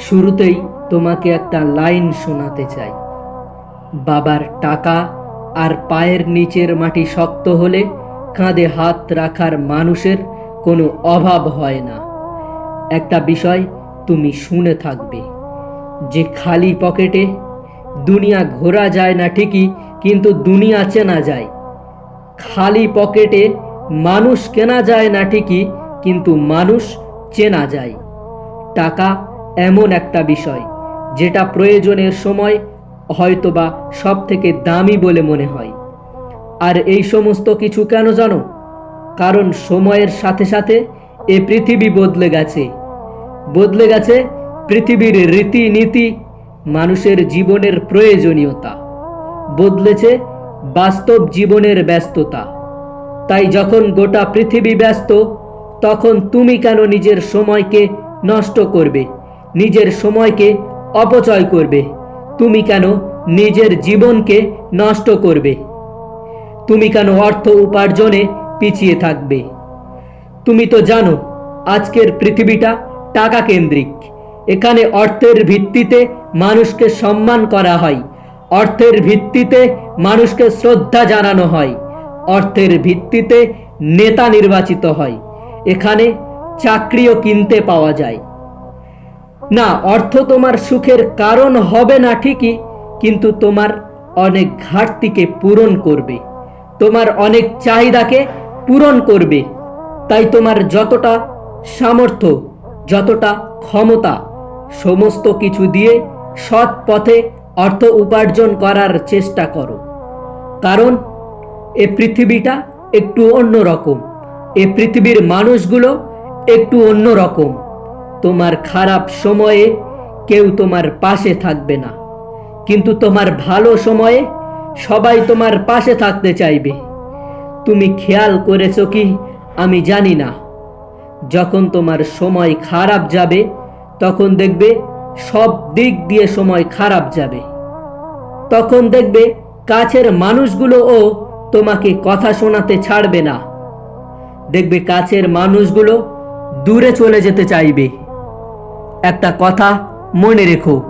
শুরুতেই তোমাকে একটা লাইন শোনাতে চাই। বাবার টাকা আর পায়ের নিচের মাটি শক্ত হলে কাঁধে হাত রাখার মানুষের কোনো অভাব হয় না। একটা বিষয় তুমি শুনে থাকবে, যে খালি পকেটে দুনিয়া ঘোরা যায় না ঠিকই, কিন্তু দুনিয়া চেনা যায়। খালি পকেটে মানুষ কেনা যায় না ঠিকই, কিন্তু মানুষ চেনা যায়। টাকা এমন একটা বিষয়, যেটা প্রয়োজনের সময় হয়তোবা সব থেকে দামি বলে মনে হয়। আর এই সমস্ত কিছু কেন জানো? কারণ সময়ের সাথে সাথে এ পৃথিবী বদলে গেছে। বদলে গেছে পৃথিবীর রীতিনীতি, মানুষের জীবনের প্রয়োজনীয়তা। বদলেছে বাস্তব জীবনের ব্যস্ততা। তাই যখন গোটা পৃথিবী ব্যস্ত, তখন তুমি কেন নিজের সময়কে নষ্ট করবে? নিজের সময়কে অপচয় করবে। তুমি কেন নিজের জীবনকে নষ্ট করবে? তুমি কেন অর্থ উপার্জনে পিছিয়ে থাকবে? তুমি তো জানো, আজকের পৃথিবীটা টাকা কেন্দ্রিক এখানে অর্থের ভিত্তিতে মানুষকে সম্মান করা হয়। অর্থের ভিত্তিতে মানুষকে শ্রদ্ধা জানানো হয়। অর্থের ভিত্তিতে নেতা নির্বাচিত হয়। এখানে চাকরিও কিনতে পাওয়া যায়। না, অর্থ তোমার সুখের কারণ হবে না ঠিকই, কিন্তু তোমার অনেক ঘাটতিকে পূরণ করবে। তোমার অনেক চাহিদাকে পূরণ করবে। তাই তোমার যতটা সামর্থ্য, যতটা ক্ষমতা, সমস্ত কিছু দিয়ে সৎ পথে অর্থ উপার্জন করার চেষ্টা করো। কারণ, এ পৃথিবীটা একটু অন্যরকম, এ পৃথিবীর মানুষগুলো একটু অন্যরকম। তোমার খারাপ সময়ে কেউ তোমার পাশে থাকবে না। কিন্তু তোমার ভালো সময়ে সবাই তোমার পাশে থাকতে চাইবে। তুমি খেয়াল করেছ কি? আমি জানি না। যখন তোমার সময় খারাপ যাবে, তখন দেখবে সব দিক দিয়ে সময় খারাপ যাবে। তখন দেখবে কাছের মানুষগুলোও তোমাকে কথা শোনাতে ছাড়বে না। দেখবে কাছের মানুষগুলো দূরে চলে যেতে চাইবে। একটা কথা মনে রেখো।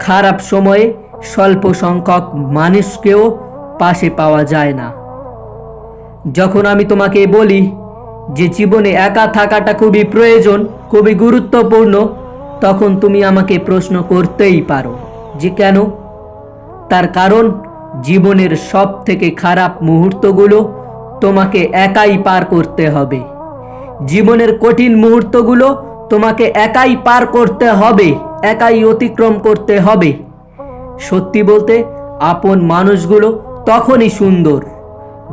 খারাপ সময়ে স্বল্প সংখ্যক মানুষকেও পাশে পাওয়া যায় না। যখন আমি তোমাকে বলি যে জীবনে একা থাকাটা খুবই প্রয়োজন, খুবই গুরুত্বপূর্ণ, তখন তুমি আমাকে প্রশ্ন করতেই পারো যে কেন? তার কারণ, জীবনের সব থেকে খারাপ মুহূর্তগুলো তোমাকে একাই পার করতে হবে। জীবনের কঠিন মুহূর্তগুলো তোমাকে একাই পার করতে হবে, একাই অতিক্রম করতে হবে। সত্যি বলতে, আপন মানুষগুলো তখনই সুন্দর,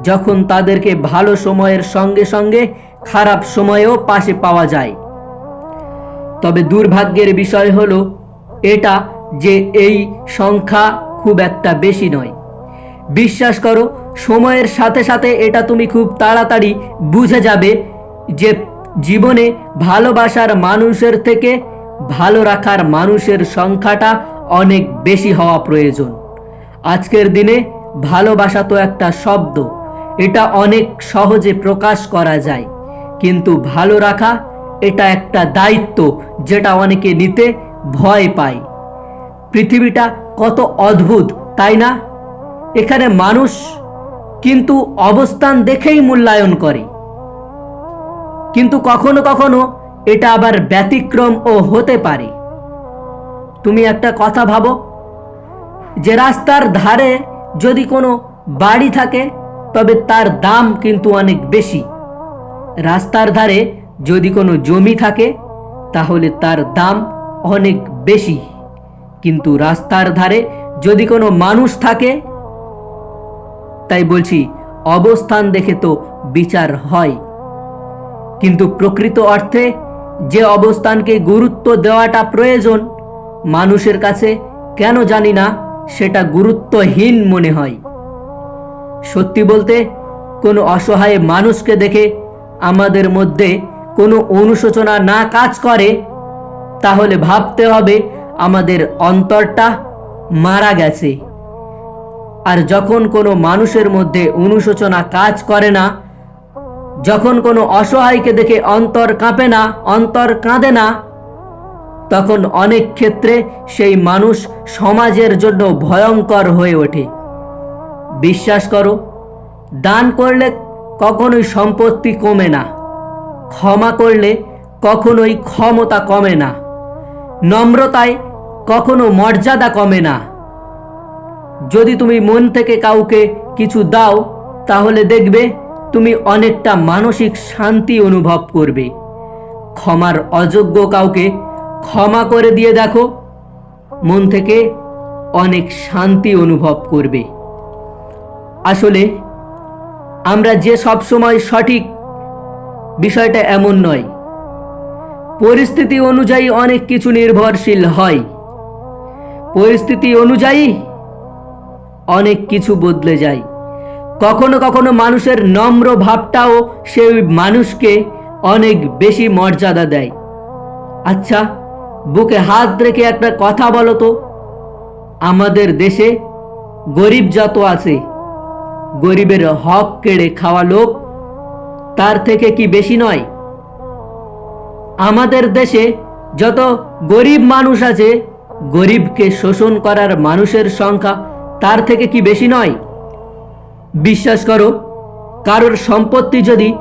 যখন তাদেরকে ভালো সময়ের সঙ্গে সঙ্গে খারাপ সময়েও পাশে পাওয়া যায়। তবে দুর্ভাগ্যের বিষয় হলো, এটা যে এই সংখ্যা খুব একটা বেশি নয়। বিশ্বাস করো, সময়ের সাথে সাথে এটা তুমি খুব তাড়াতাড়ি বুঝে যাবে যে জীবনে ভালোবাসার মানুষের থেকে ভালো রাখার মানুষের সংখ্যাটা অনেক বেশি হওয়া প্রয়োজন। আজকের দিনে ভালোবাসা তো একটা শব্দ, এটা অনেক সহজে প্রকাশ করা যায়। কিন্তু ভালো রাখা, এটা একটা দায়িত্ব যেটা অনেকে নিতে ভয় পায়। পৃথিবীটা কত অদ্ভুত, তাই না? এখানে মানুষ কিন্তু অবস্থান দেখেই মূল্যায়ন করে। কিন্তু কখনো কখনো এটা আবার ব্যতিক্রম ও হতে পারে। তুমি একটা কথা ভাবো, যে রাস্তার ধারে যদি কোনো বাড়ি থাকে, তবে তার দাম কিন্তু অনেক বেশি। রাস্তার ধারে যদি কোনো জমি থাকে, তাহলে তার দাম অনেক বেশি। কিন্তু রাস্তার ধারে যদি কোনো মানুষ থাকে, তাই বলছি, অবস্থান দেখে তো বিচার হয়। কিন্তু প্রকৃত অর্থে যে অবস্থানকে গুরুত্ব দেওয়াটা প্রয়োজন, মানুষের কাছে কেন জানি না সেটা গুরুত্বহীন মনে হয়। সত্যি বলতে, কোনো অসহায় মানুষকে দেখে আমাদের মধ্যে কোনো অনুশোচনা না কাজ করে, তাহলে ভাবতে হবে আমাদের অন্তরটা মারা গেছে। আর যখন কোনো মানুষের মধ্যে অনুশোচনা কাজ করে না যখন কোনো অসহায়কে দেখে অন্তর কাঁপে না, অন্তর কাঁদে না, তখন অনেক ক্ষেত্রে সেই মানুষ সমাজের জন্য ভয়ঙ্কর হয়ে ওঠে। বিশ্বাস করো, দান করলে কখনোই সম্পত্তি কমে না, ক্ষমা করলে কখনোই ক্ষমতা কমে না, নম্রতায় কখনো মর্যাদা কমে না। যদি তুমি মন থেকে কাউকে কিছু দাও, তাহলে দেখবে তুমি অনেকটা মানসিক শান্তি অনুভব করবে। ক্ষমার অযোগ্য কাউকে ক্ষমা করে দিয়ে দেখো। মন থেকে অনেক শান্তি অনুভব করবে। আসলে আমরা যে সব সময় সঠিক, বিষয়টা এমন নয়। পরিস্থিতি অনুযায়ী অনেক কিছু নির্ভরশীল হয়। পরিস্থিতি অনুযায়ী অনেক কিছু বদলে যায়। কখনো কখনো মানুষের নম্র ভাবটাও সেই মানুষকে অনেক বেশি মর্যাদা দেয়। আচ্ছা বুকে হাত রেখে একটা কথা বলো তো। আমাদের দেশে গরিব যত আছে, গরিবের হক কেড়ে খাওয়া লোক তার থেকে কি বেশি নয়? আমাদের দেশে যত গরিব মানুষ আছে, গরিবকে শোষণ করার মানুষের সংখ্যা তার থেকে কি বেশি নয়? বিশ্বাস করো, কারোর সম্পত্তি যদি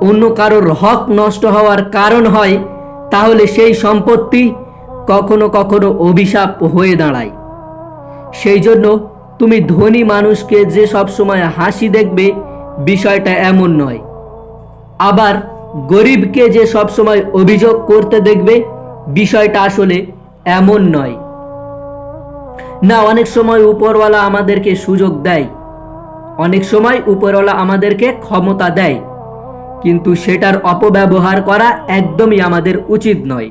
অন্য কারোর হক নষ্ট হওয়ার কারণ হয়, তাহলে সেই সম্পত্তি কখনো কখনো অভিশাপ হয়ে দাঁড়ায়। সেই জন্য তুমি ধনী মানুষকে যে সবসময় হাসি দেখবে, বিষয়টা এমন নয়। আবার গরিবকে যে সবসময় অভিযোগ করতে দেখবে, বিষয়টা আসলে এমন নয়। না, অনেক সময় উপরওয়ালা আমাদেরকে সুযোগ দেয়। অনেক সময় উপরওয়ালা আমাদেরকে ক্ষমতা দেয়, কিন্তু সেটার অপব্যবহার করা একদমই আমাদের উচিত নয়।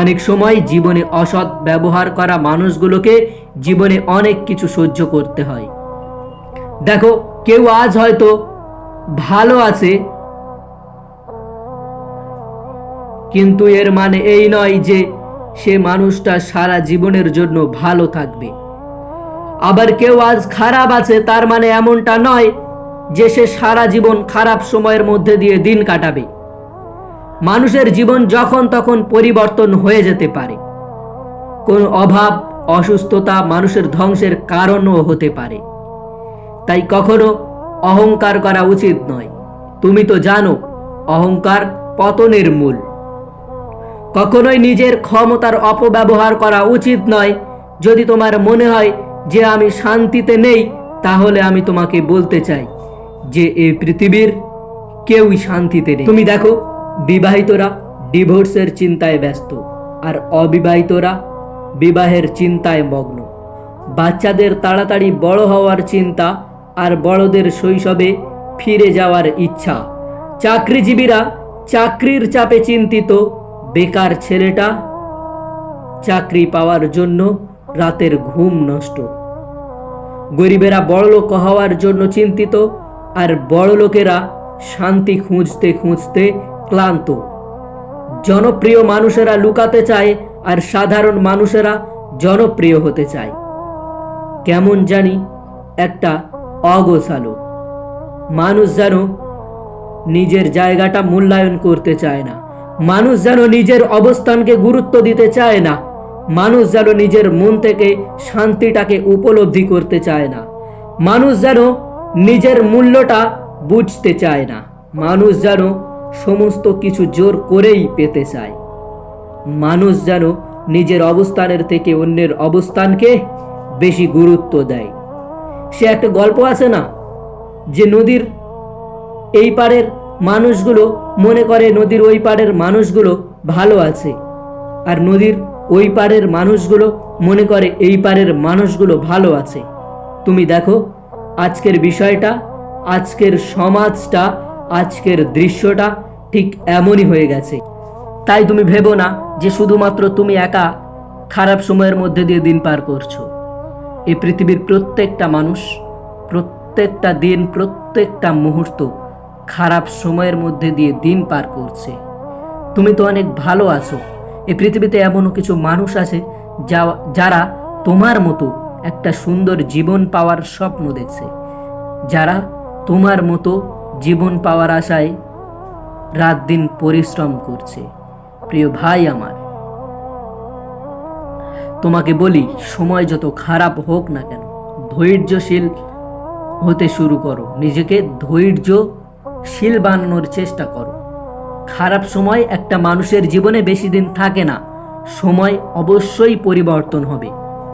অনেক সময় জীবনে অসৎ ব্যবহার করা মানুষগুলোকে জীবনে অনেক কিছু সহ্য করতে হয়। দেখো, কেউ আজ হয়তো ভালো আছে, কিন্তু এর মানে এই নয় যে সে মানুষটা সারা জীবনের জন্য ভালো থাকবে। আবার কেউ আজ খারাপ আছে, তার মানে এমনটা নয় যে সে সারা জীবন খারাপ সময়ের মধ্যে দিয়ে দিন কাটাবে। মানুষের জীবন যখন তখন পরিবর্তন হয়ে যেতে পারে। কোনো অভাব, অসুস্থতা মানুষের ধ্বংসের কারণও হতে পারে। তাই কখনো অহংকার করা উচিত নয়। তুমি তো জানো, অহংকার পতনের মূল। কখনোই নিজের ক্ষমতার অপব্যবহার করা উচিত নয়। যদি তোমার মনে হয় যে আমি শান্তিতে নেই, তাহলে আমি তোমাকে বলতে চাই যে এই পৃথিবীর কেউই শান্তিতে নেই। তুমি দেখো, বিবাহিতরা ডিভোর্সের চিন্তায় ব্যস্ত, আর অবিবাহিতরা বিবাহের চিন্তায় মগ্ন। বাচ্চাদের তাড়াতাড়ি বড় হওয়ার চিন্তা আর বড়দের শৈশবে ফিরে যাওয়ার ইচ্ছা। চাকরিজীবীরা চাকরির চাপে চিন্তিত, বেকার ছেলেটা চাকরি পাওয়ার জন্য রাতের ঘুম নষ্ট। গরিবেরা বড়লোক হওয়ার জন্য চিন্তিত, আর বড়লোকেরা শান্তি খুঁজতে খুঁজতে ক্লান্ত। জনপ্রিয় মানুষেরা লুকাতে চায়, আর সাধারণ মানুষেরা জনপ্রিয় হতে চায়। কেমন জানি একটা অগোছালো। মানুষ যেন নিজের জায়গাটা মূল্যায়ন করতে চায় না। মানুষ যেন নিজের অবস্থানকে গুরুত্ব দিতে চায় না। মানুষ যেন নিজের মন থেকে শান্তিটাকে উপলব্ধি করতে চায় না। মানুষ যেন নিজের মূল্যটা বুঝতে চায় না। মানুষ যেন সমস্ত কিছু জোর করেই পেতে চায়। মানুষ যেন নিজের অবস্থানের থেকে অন্যের অবস্থানকে বেশি গুরুত্ব দেয়। সে একটা গল্প আছে না? যে নদীর এই পারের মানুষগুলো, মনে করে নদীর ওই পারের মানুষগুলো ভালো আছে। আর নদীর ওই পারের মানুষগুলো মনে করে এই পারের মানুষগুলো ভালো আছে। তুমি দেখো, আজকের বিষয়টা, আজকের সমাজটা, আজকের দৃশ্যটা ঠিক এমনই হয়ে গেছে। তাই তুমি ভেবো না যে শুধুমাত্র তুমি একা খারাপ সময়ের মধ্যে দিয়ে দিন পার করছ। এই পৃথিবীর প্রত্যেকটা মানুষ, প্রত্যেকটা দিন, প্রত্যেকটা মুহূর্ত খারাপ সময়ের মধ্যে দিয়ে দিন পার করছে। তুমি তো অনেক ভালো আছো। এই পৃথিবীতে এমনও কিছু মানুষ আছে যা, যারা তোমার মতো একটা সুন্দর জীবন পাওয়ার স্বপ্ন দেখছে। যারা তোমার মতো জীবন পাওয়ার আশায় রাত দিন পরিশ্রম করছে। প্রিয় ভাই আমার, তোমাকে বলি, সময় যত খারাপ হোক না কেন, ধৈর্যশীল হতে শুরু করো। নিজেকে ধৈর্যশীল বানানোর চেষ্টা করো। খারাপ সময় একটা মানুষের জীবনে বেশি দিন থাকে না। সময় অবশ্যই পরিবর্তন হবে।